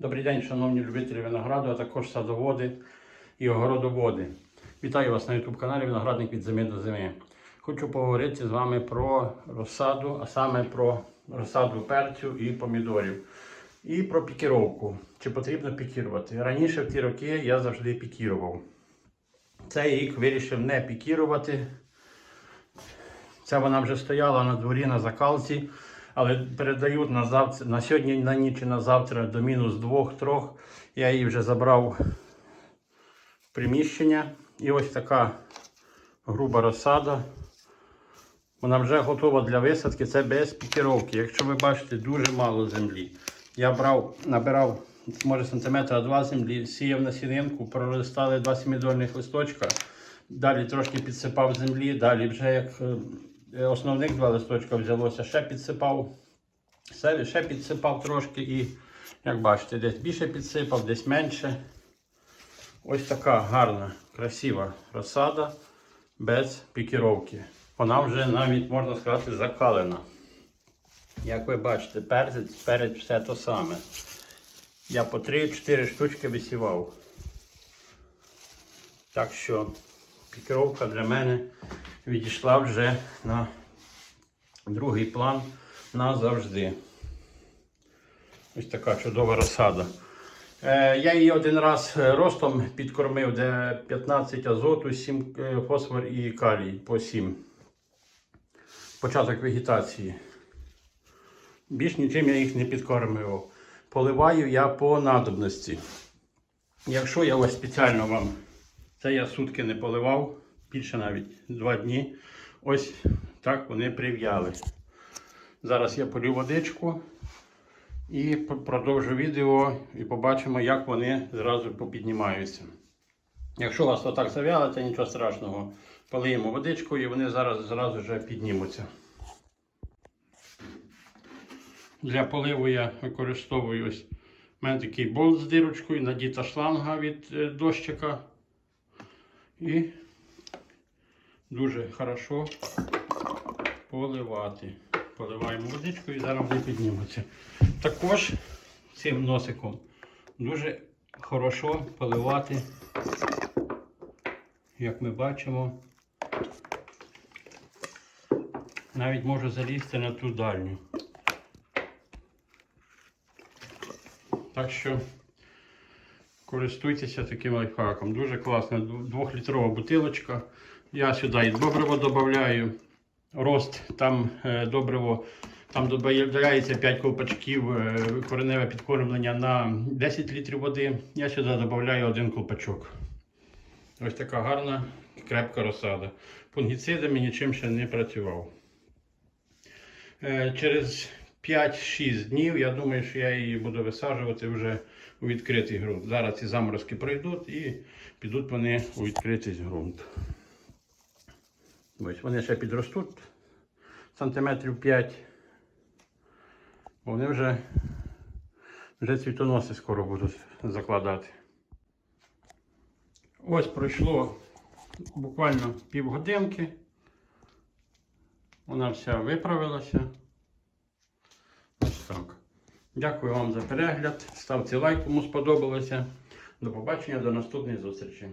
Добрий день, шановні любителі винограду, а також садоводи і огородоводи. Вітаю вас на YouTube каналі Виноградник від зими до зими. Хочу поговорити з вами про розсаду, а саме про розсаду перцю і помідорів. І про пікіровку. Чи потрібно пікірувати? Раніше в ті роки я завжди пікірував. Цей рік вирішив не пікірувати. Ця вона вже стояла на дворі на закалці, але передають на, завтра, на сьогодні на ніч і на завтра до мінус 2-3. Я її вже забрав приміщення. І ось така груба розсада. Вона вже готова для висадки, це без пікіровки. Якщо ви бачите, дуже мало землі. Я брав, набирав, може, сантиметра два землі, сіяв на сінинку, проростали два семидольних листочка. Далі трошки підсипав землі, далі вже як е, основних два листочка взялося, ще підсипав, ще підсипав трошки і, як бачите, десь більше підсипав, десь менше. Ось така гарна, красива розсада без пікіровки. Вона вже навіть, можна сказати, закалена. Як ви бачите, перець, перець все то саме. Я по 3-4 штучки висівав. Так що пікіровка для мене відійшла вже на другий план назавжди. Ось така чудова розсада. Е, Я її один раз ростом підкормив, де 15 азоту, 7 е, фосфор і калій по 7. Початок вегетації. Більш нічим я їх не підкормлював. Поливаю я по надобності. Якщо я ось спеціально вам, це я сутки не поливав, більше навіть 2 дні. Ось так вони прив'яли. Зараз я полю водичку і продовжу відео і побачимо, як вони зразу попіднімаються. Якщо у вас отак зав'яли, це нічого страшного. Полиємо водичку і вони зараз зразу вже піднімуться. Для поливу я використовую ось у мене такий болт з дирочкою, надіта шланга від е, дощика. І дуже хорошо поливати. Поливаємо водичкою і зараз вони піднімуться. Також цим носиком дуже хорошо поливати, як ми бачимо, навіть можу залізти на ту дальню. Так що користуйтеся таким лайфхаком. Дуже класна двохлітрова бутилочка. Я сюди і добриво додаю. Рост там е, добриво, там додається 5 колпачків е, кореневе підкормлення на 10 літрів води. Я сюди додаю один колпачок. Ось така гарна крепка розсада. Фунгіцидами нічим ще не працював. Е, Через 5-6 днів я думаю, що я її буду висаджувати вже у відкритий ґрунт. Зараз ці заморозки пройдуть і підуть вони у відкритий ґрунт. Ось вони ще підростуть сантиметрів 5. Вони вже, вже цвітоноси скоро будуть закладати. Ось пройшло буквально півгодинки. Вона вся виправилася. Ось так. Дякую вам за перегляд. Ставте лайк, кому сподобалося. До побачення, до наступної зустрічі.